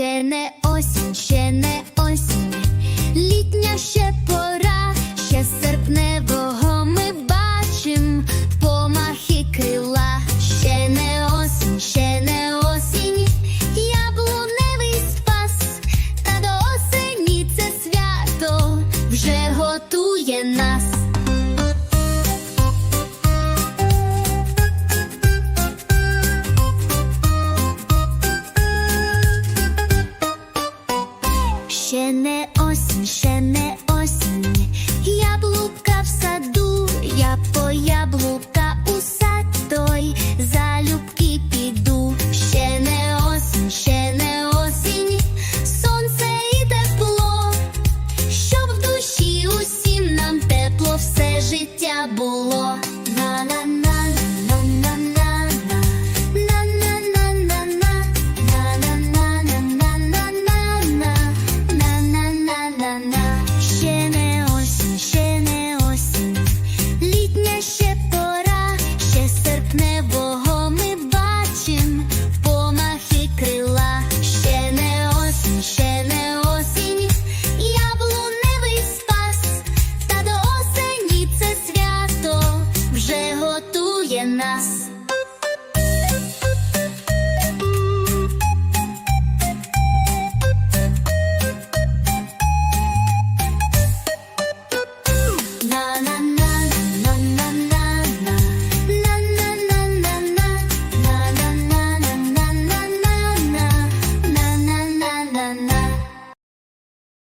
ще не осінь, ще не осінь, літня ще пора, ще серпневого ми бачим помахи крила, ще не осінь, ще не осінь, яблуневий спас, та до осені це свято вже готує нас. ще не осінь, ще не осінь. небо.